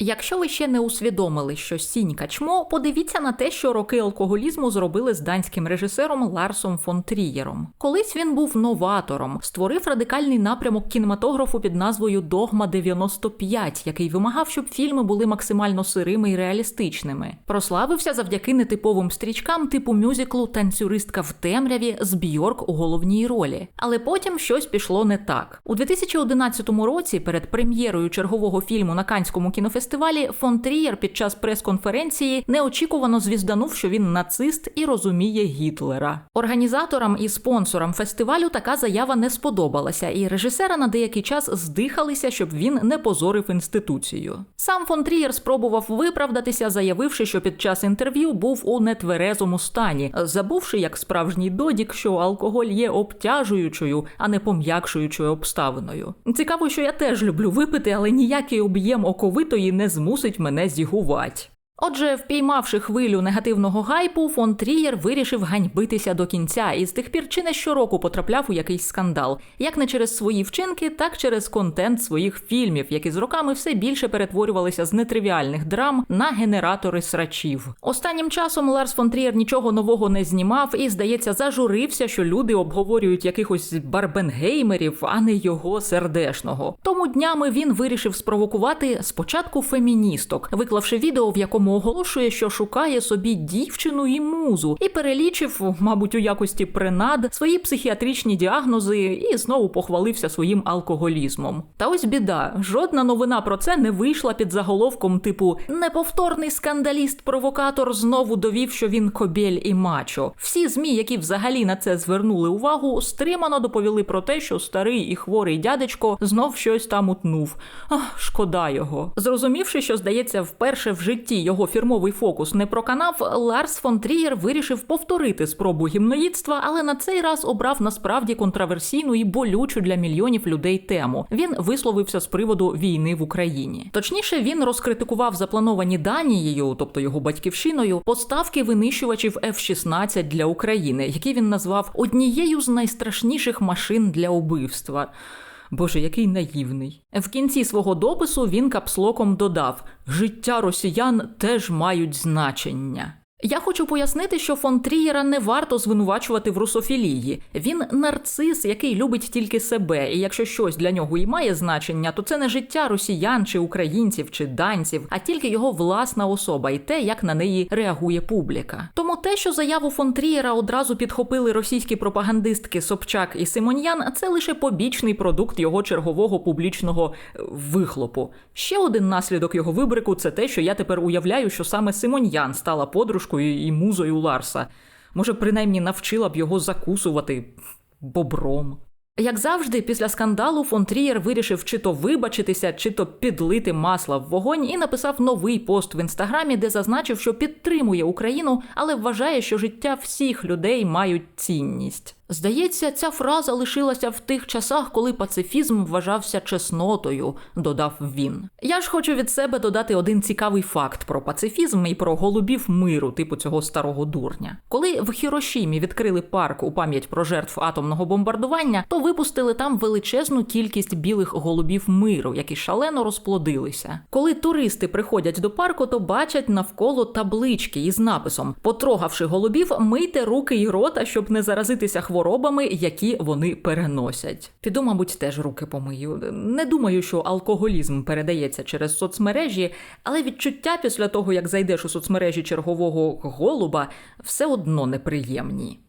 Якщо ви ще не усвідомили, що сінька чмо, подивіться на те, що роки алкоголізму зробили з данським режисером Ларсом фон Трієром. Колись він був новатором, створив радикальний напрямок кінематографу під назвою Догма 95, який вимагав, щоб фільми були максимально сирими і реалістичними. Прославився завдяки нетиповим стрічкам типу мюзиклу Танцюристка в темряві з Бьорк у головній ролі. Але потім щось пішло не так. У 2011 році, перед прем'єрою чергового фільму на Канському кінофестивалі, фон Трієр під час прес-конференції неочікувано звізданув, що він нацист і розуміє Гітлера. Організаторам і спонсорам фестивалю така заява не сподобалася, і режисера на деякий час здихалися, щоб він не позорив інституцію. Сам фон Трієр спробував виправдатися, заявивши, що під час інтерв'ю був у нетверезому стані, забувши як справжній додік, що алкоголь є обтяжуючою, а не пом'якшуючою обставиною. Цікаво, що я теж люблю випити, але ніякий об'єм оковитої не змусить мене зігувати. Отже, впіймавши хвилю негативного гайпу, фон Трієр вирішив ганьбитися до кінця і з тих пір чи не щороку потрапляв у якийсь скандал, як не через свої вчинки, так через контент своїх фільмів, які з роками все більше перетворювалися з нетривіальних драм на генератори срачів. Останнім часом Ларс фон Трієр нічого нового не знімав і, здається, зажурився, що люди обговорюють якихось барбенгеймерів, а не його сердешного. Тому днями він вирішив спровокувати спочатку феміністок, виклавши відео, в якому оголошує, що шукає собі дівчину і музу, і перелічив, мабуть, у якості принад свої психіатричні діагнози і знову похвалився своїм алкоголізмом. Та ось біда, жодна новина про це не вийшла під заголовком типу неповторний скандаліст-провокатор знову довів, що він кобєль і мачо. Всі змі, які взагалі на це звернули увагу, стримано доповіли про те, що старий і хворий дядечко знов щось там утнув. Ах, шкода його. Зрозумівши, що здається, вперше в житті його фірмовий фокус не проканав, Ларс фон Трієр вирішив повторити спробу гімноїдства, але на цей раз обрав насправді контраверсійну і болючу для мільйонів людей тему. Він висловився з приводу війни в Україні. Точніше, він розкритикував заплановані Данією, тобто його батьківщиною, поставки винищувачів F-16 для України, які він назвав однією з найстрашніших машин для убивства. Боже, який наївний. В кінці свого допису він капслоком додав: життя росіян теж мають значення. Я хочу пояснити, що фон Трієра не варто звинувачувати в русофілії. Він нарцис, який любить тільки себе, і якщо щось для нього і має значення, то це не життя росіян чи українців чи данців, а тільки його власна особа і те, як на неї реагує публіка. Тому те, що заяву фон Трієра одразу підхопили російські пропагандистки Собчак і Симоньян, це лише побічний продукт його чергового публічного е, вихлопу. Ще один наслідок його вибрику це те, що я тепер уявляю, що саме Симоньян стала подружкою і музою Ларса. Може, принаймні навчила б його закусувати бобром. Як завжди, після скандалу фон Трієр вирішив чи то вибачитися, чи то підлити масла в вогонь і написав новий пост в інстаграмі, де зазначив, що підтримує Україну, але вважає, що життя всіх людей мають цінність. Здається, ця фраза лишилася в тих часах, коли пацифізм вважався чеснотою, додав він. Я ж хочу від себе додати один цікавий факт про пацифізм і про голубів миру, типу цього старого дурня. Коли в Хірошімі відкрили парк у пам'ять про жертв атомного бомбардування, то випустили там величезну кількість білих голубів миру, які шалено розплодилися. Коли туристи приходять до парку, то бачать навколо таблички із написом: Потрогавши голубів, мийте руки і рота, щоб не заразитися хворобами хворобами, які вони переносять. Піду, мабуть, теж руки помию. Не думаю, що алкоголізм передається через соцмережі, але відчуття після того, як зайдеш у соцмережі чергового голуба, все одно неприємні.